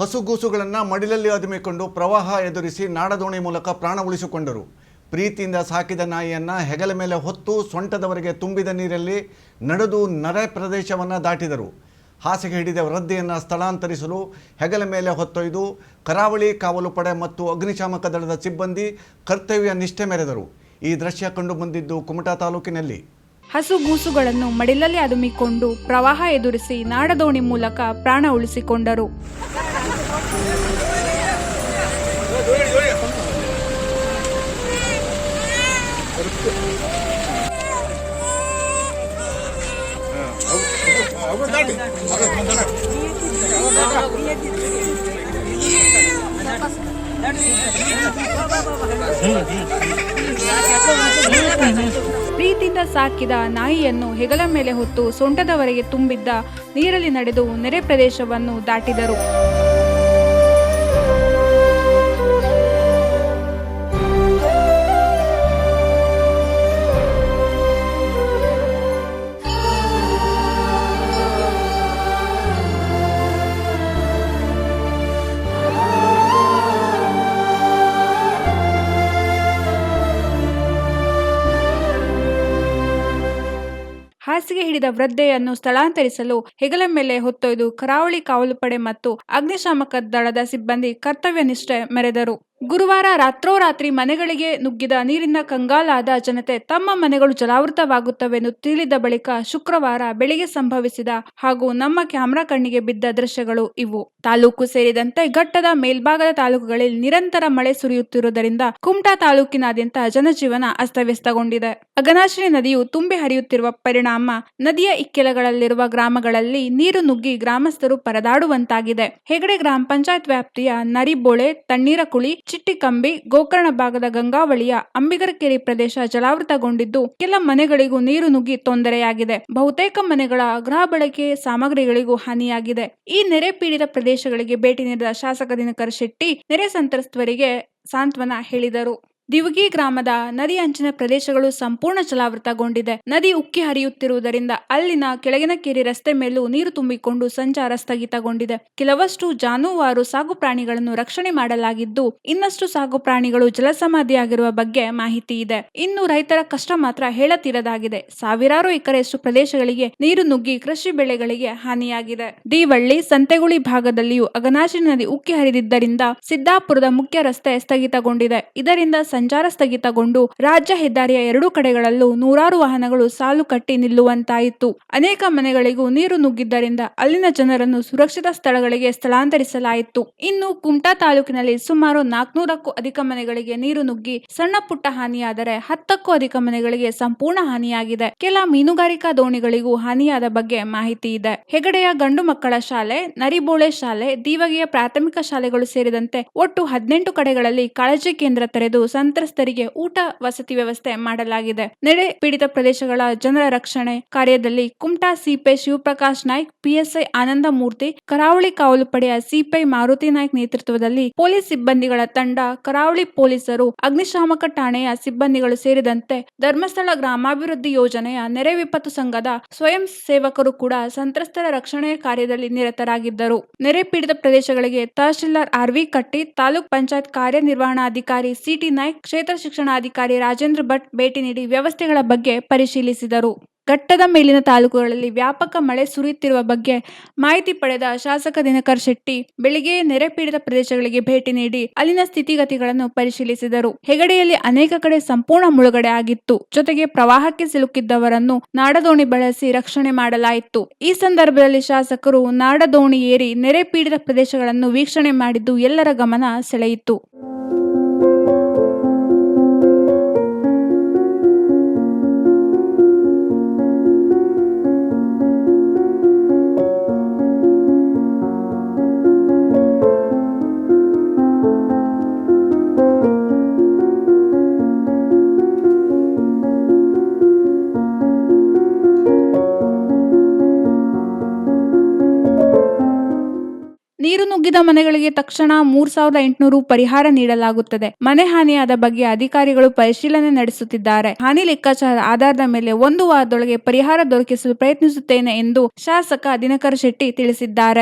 ಹಸುಗೂಸುಗಳನ್ನು ಮಡಿಲಲ್ಲಿ ಅದುಮಿಕೊಂಡು ಪ್ರವಾಹ ಎದುರಿಸಿ ನಾಡದೋಣಿ ಮೂಲಕ ಪ್ರಾಣ ಉಳಿಸಿಕೊಂಡರು. ಪ್ರೀತಿಯಿಂದ ಸಾಕಿದ ನಾಯಿಯನ್ನು ಹೆಗಲ ಮೇಲೆ ಹೊತ್ತು ಸೊಂಟದವರೆಗೆ ತುಂಬಿದ ನೀರಲ್ಲಿ ನಡೆದು ನರೆ ಪ್ರದೇಶವನ್ನು ದಾಟಿದರು. ಹಾಸಿಗೆ ಹಿಡಿದ ವೃದ್ಧೆಯನ್ನು ಸ್ಥಳಾಂತರಿಸಲು ಹೆಗಲ ಮೇಲೆ ಹೊತ್ತೊಯ್ದು ಕರಾವಳಿ ಕಾವಲು ಪಡೆ ಮತ್ತು ಅಗ್ನಿಶಾಮಕ ದಳದ ಸಿಬ್ಬಂದಿ ಕರ್ತವ್ಯ ನಿಷ್ಠೆ ಮೆರೆದರು. ಈ ದೃಶ್ಯ ಕಂಡು ಬಂದಿದ್ದು ಕುಮಟಾ ತಾಲೂಕಿನಲ್ಲಿ. ಹಸುಗೂಸುಗಳನ್ನು ಮಡಿಲಲ್ಲಿ ಅದುಮಿಕೊಂಡು ಪ್ರವಾಹ ಎದುರಿಸಿ ನಾಡದೋಣಿ ಮೂಲಕ ಪ್ರಾಣ ಉಳಿಸಿಕೊಂಡರು. ಪ್ರೀತಿಯಿಂದ ಸಾಕಿದ ನಾಯಿಯನ್ನು ಹೆಗಲ ಮೇಲೆ ಹೊತ್ತು ಸೊಂಟದವರೆಗೆ ತುಂಬಿದ್ದ ನೀರಲ್ಲಿ ನಡೆದು ನೆರೆ ಪ್ರದೇಶವನ್ನು ದಾಟಿದರು. ಹಾಸಿಗೆ ಹಿಡಿದ ವೃದ್ಧೆಯನ್ನು ಸ್ಥಳಾಂತರಿಸಲು ಹೆಗಲ ಮೇಲೆ ಹೊತ್ತೊಯ್ದು ಕರಾವಳಿ ಕಾವಲು ಪಡೆ ಮತ್ತು ಅಗ್ನಿಶಾಮಕ ದಳದ ಸಿಬ್ಬಂದಿ ಕರ್ತವ್ಯ ನಿಷ್ಠೆ ಮೆರೆದರು. ಗುರುವಾರ ರಾತ್ರೋರಾತ್ರಿ ಮನೆಗಳಿಗೆ ನುಗ್ಗಿದ ನೀರಿನ ಕಂಗಾಲಾದ ಜನತೆ ತಮ್ಮ ಮನೆಗಳು ಜಲಾವೃತವಾಗುತ್ತವೆಂದು ತಿಳಿದ ಬಳಿಕ ಶುಕ್ರವಾರ ಬೆಳಿಗ್ಗೆ ಸಂಭವಿಸಿದ ಹಾಗೂ ನಮ್ಮ ಕ್ಯಾಮೆರಾ ಕಣ್ಣಿಗೆ ಬಿದ್ದ ದೃಶ್ಯಗಳು ಇವು. ತಾಲೂಕು ಸೇರಿದಂತೆ ಘಟ್ಟದ ಮೇಲ್ಭಾಗದ ತಾಲೂಕುಗಳಲ್ಲಿ ನಿರಂತರ ಮಳೆ ಸುರಿಯುತ್ತಿರುವುದರಿಂದ ಕುಮಟಾ ತಾಲೂಕಿನಾದ್ಯಂತ ಜನಜೀವನ ಅಸ್ತವ್ಯಸ್ತಗೊಂಡಿದೆ. ಅಗನಾಶಿನಿ ನದಿಯು ತುಂಬಿ ಹರಿಯುತ್ತಿರುವ ಪರಿಣಾಮ ನದಿಯ ಇಕ್ಕೆಲಗಳಲ್ಲಿರುವ ಗ್ರಾಮಗಳಲ್ಲಿ ನೀರು ನುಗ್ಗಿ ಗ್ರಾಮಸ್ಥರು ಪರದಾಡುವಂತಾಗಿದೆ. ಹೆಗಡೆ ಗ್ರಾಮ ಪಂಚಾಯತ್ ವ್ಯಾಪ್ತಿಯ ನರಿಬೋಳೆ, ತಣ್ಣೀರಕುಳಿ ಚಿಟ್ಟಿಕಂಬಿ, ಗೋಕರ್ಣ ಭಾಗದ ಗಂಗಾವಳಿಯ ಅಂಬಿಗರಕೆರೆ ಪ್ರದೇಶ ಜಲಾವೃತಗೊಂಡಿದ್ದು ಕೆಲ ಮನೆಗಳಿಗೂ ನೀರು ನುಗ್ಗಿ ತೊಂದರೆಯಾಗಿದೆ. ಬಹುತೇಕ ಮನೆಗಳ ಗೃಹ ಬಳಕೆ ಸಾಮಗ್ರಿಗಳಿಗೂ ಹಾನಿಯಾಗಿದೆ. ಈ ನೆರೆ ಪೀಡಿತ ಪ್ರದೇಶಗಳಿಗೆ ಭೇಟಿ ನೀಡಿದ ಶಾಸಕ ದಿನಕರ್ ಶೆಟ್ಟಿ, ನೆರೆ ಸಂತ್ರಸ್ತರಿಗೆ ಸಾಂತ್ವನ ಹೇಳಿದರು. ದಿವಗಿ ಗ್ರಾಮದ ನದಿ ಅಂಚಿನ ಪ್ರದೇಶಗಳು ಸಂಪೂರ್ಣ ಜಲಾವೃತಗೊಂಡಿದೆ. ನದಿ ಉಕ್ಕಿ ಹರಿಯುತ್ತಿರುವುದರಿಂದ ಅಲ್ಲಿನ ಕೆಳಗಿನ ಕೆರೆ ರಸ್ತೆ ಮೇಲೂ ನೀರು ತುಂಬಿಕೊಂಡು ಸಂಚಾರ ಸ್ಥಗಿತಗೊಂಡಿದೆ. ಕೆಲವಷ್ಟು ಜಾನುವಾರು ಸಾಕು ಪ್ರಾಣಿಗಳನ್ನು ರಕ್ಷಣೆ ಮಾಡಲಾಗಿದ್ದು, ಇನ್ನಷ್ಟು ಸಾಕು ಪ್ರಾಣಿಗಳು ಜಲಸಮಾಧಿಯಾಗಿರುವ ಬಗ್ಗೆ ಮಾಹಿತಿ ಇದೆ. ಇನ್ನು ರೈತರ ಕಷ್ಟ ಮಾತ್ರ ಹೇಳತೀರದಾಗಿದೆ. ಸಾವಿರಾರು ಎಕರೆಯಷ್ಟು ಪ್ರದೇಶಗಳಿಗೆ ನೀರು ನುಗ್ಗಿ ಕೃಷಿ ಬೆಳೆಗಳಿಗೆ ಹಾನಿಯಾಗಿದೆ. ದಿವಳ್ಳಿ, ಸಂತೆಗುಳಿ ಭಾಗದಲ್ಲಿಯೂ ಅಗನಾಶಿ ನದಿ ಉಕ್ಕಿ ಹರಿದಿದ್ದರಿಂದ ಸಿದ್ದಾಪುರದ ಮುಖ್ಯ ರಸ್ತೆ ಸ್ಥಗಿತಗೊಂಡಿದೆ. ಇದರಿಂದ ಸಂಚಾರ ಸ್ಥಗಿತಗೊಂಡು ರಾಜ್ಯ ಹೆದ್ದಾರಿಯ ಎರಡೂ ಕಡೆಗಳಲ್ಲೂ ನೂರಾರು ವಾಹನಗಳು ಸಾಲು ಕಟ್ಟಿ ನಿಲ್ಲುವಂತಾಯಿತು. ಅನೇಕ ಮನೆಗಳಿಗೂ ನೀರು ನುಗ್ಗಿದ್ದರಿಂದ ಅಲ್ಲಿನ ಜನರನ್ನು ಸುರಕ್ಷಿತ ಸ್ಥಳಗಳಿಗೆ ಸ್ಥಳಾಂತರಿಸಲಾಯಿತು. ಇನ್ನು ಕುಮಟಾ ತಾಲೂಕಿನಲ್ಲಿ ಸುಮಾರು ನಾಲ್ಕನೂರಕ್ಕೂ ಅಧಿಕ ಮನೆಗಳಿಗೆ ನೀರು ನುಗ್ಗಿ ಸಣ್ಣ ಪುಟ್ಟ ಹಾನಿಯಾದರೆ ಹತ್ತಕ್ಕೂ ಅಧಿಕ ಮನೆಗಳಿಗೆ ಸಂಪೂರ್ಣ ಹಾನಿಯಾಗಿದೆ. ಕೆಲ ಮೀನುಗಾರಿಕಾ ದೋಣಿಗಳಿಗೂ ಹಾನಿಯಾದ ಬಗ್ಗೆ ಮಾಹಿತಿ ಇದೆ. ಹೆಗಡೆಯ ಗಂಡು ಮಕ್ಕಳ ಶಾಲೆ, ನರಿಬೋಳೆ ಶಾಲೆ, ದೀವಗೆಯ ಪ್ರಾಥಮಿಕ ಶಾಲೆಗಳು ಸೇರಿದಂತೆ ಒಟ್ಟು ಹದಿನೆಂಟು ಕಡೆಗಳಲ್ಲಿ ಕಾಳಜಿ ಕೇಂದ್ರ ತೆರೆದು ಸಂತ್ರಸ್ತರಿಗೆ ಊಟ ವಸತಿ ವ್ಯವಸ್ಥೆ ಮಾಡಲಾಗಿದೆ. ನೆರೆ ಪೀಡಿತ ಪ್ರದೇಶಗಳ ಜನರ ರಕ್ಷಣೆ ಕಾರ್ಯದಲ್ಲಿ ಕುಮಟಾ ಸಿಪಿಐ ಶಿವಪ್ರಕಾಶ್ ನಾಯ್ಕ್, ಪಿಎಸ್ಐ ಆನಂದ ಮೂರ್ತಿ ಕರಾವಳಿ ಕಾವಲು ಪಡೆಯ ಸಿಪಿಐ ಮಾರುತಿ ನಾಯ್ಕ್ ನೇತೃತ್ವದಲ್ಲಿ ಪೊಲೀಸ್ ಸಿಬ್ಬಂದಿಗಳ ತಂಡ, ಕರಾವಳಿ ಪೊಲೀಸರು, ಅಗ್ನಿಶಾಮಕ ಠಾಣೆಯ ಸಿಬ್ಬಂದಿಗಳು ಸೇರಿದಂತೆ ಧರ್ಮಸ್ಥಳ ಗ್ರಾಮಾಭಿವೃದ್ಧಿ ಯೋಜನೆಯ ನೆರೆ ವಿಪತ್ತು ಸಂಘದ ಸ್ವಯಂ ಸೇವಕರು ಕೂಡ ಸಂತ್ರಸ್ತರ ರಕ್ಷಣೆ ಕಾರ್ಯದಲ್ಲಿ ನಿರತರಾಗಿದ್ದರು. ನೆರೆ ಪೀಡಿತ ಪ್ರದೇಶಗಳಿಗೆ ತಹಶೀಲ್ದಾರ್ ಆರ್ವಿ ಕಟ್ಟಿ, ತಾಲೂಕ್ ಪಂಚಾಯತ್ ಕಾರ್ಯನಿರ್ವಹಣಾಧಿಕಾರಿ ಸಿಟಿ ಕ್ಷೇತ್ರ ಶಿಕ್ಷಣಾಧಿಕಾರಿ ರಾಜೇಂದ್ರ ಭಟ್ ಭೇಟಿ ನೀಡಿ ವ್ಯವಸ್ಥೆಗಳ ಬಗ್ಗೆ ಪರಿಶೀಲಿಸಿದರು. ಘಟ್ಟದ ಮೇಲಿನ ತಾಲೂಕುಗಳಲ್ಲಿ ವ್ಯಾಪಕ ಮಳೆ ಸುರಿಯುತ್ತಿರುವ ಬಗ್ಗೆ ಮಾಹಿತಿ ಪಡೆದ ಶಾಸಕ ದಿನಕರ್ ಶೆಟ್ಟಿ, ಬೆಳಿಗ್ಗೆ ನೆರೆ ಪೀಡಿತ ಪ್ರದೇಶಗಳಿಗೆ ಭೇಟಿ ನೀಡಿ ಅಲ್ಲಿನ ಸ್ಥಿತಿಗತಿಗಳನ್ನು ಪರಿಶೀಲಿಸಿದರು. ಹೆಗಡೆಯಲ್ಲಿ ಅನೇಕ ಕಡೆ ಸಂಪೂರ್ಣ ಮುಳುಗಡೆ ಆಗಿತ್ತು. ಜೊತೆಗೆ ಪ್ರವಾಹಕ್ಕೆ ಸಿಲುಕಿದ್ದವರನ್ನು ನಾಡದೋಣಿ ಬಳಸಿ ರಕ್ಷಣೆ ಮಾಡಲಾಯಿತು. ಈ ಸಂದರ್ಭದಲ್ಲಿ ಶಾಸಕರು ನಾಡದೋಣಿ ಏರಿ ನೆರೆ ಪೀಡಿತ ಪ್ರದೇಶಗಳನ್ನು ವೀಕ್ಷಣೆ ಮಾಡಿದ್ದು ಎಲ್ಲರ ಗಮನ ಸೆಳೆಯಿತು. ನೀರು ನುಗ್ಗಿದ ಮನೆಗಳಿಗೆ ತಕ್ಷಣ ಮೂರ್ ಸಾವಿರದ ಎಂಟುನೂರು ಪರಿಹಾರ ನೀಡಲಾಗುತ್ತದೆ. ಮನೆ ಹಾನಿಯಾದ ಬಗ್ಗೆ ಅಧಿಕಾರಿಗಳು ಪರಿಶೀಲನೆ ನಡೆಸುತ್ತಿದ್ದಾರೆ. ಹಾನಿ ಲೆಕ್ಕಾಚಾರ ಆಧಾರದ ಮೇಲೆ ಒಂದು ವಾರದೊಳಗೆ ಪರಿಹಾರ ದೊರಕಿಸಲು ಪ್ರಯತ್ನಿಸುತ್ತೇನೆ ಎಂದು ಶಾಸಕ ದಿನಕರ ಶೆಟ್ಟಿ ತಿಳಿಸಿದ್ದಾರೆ.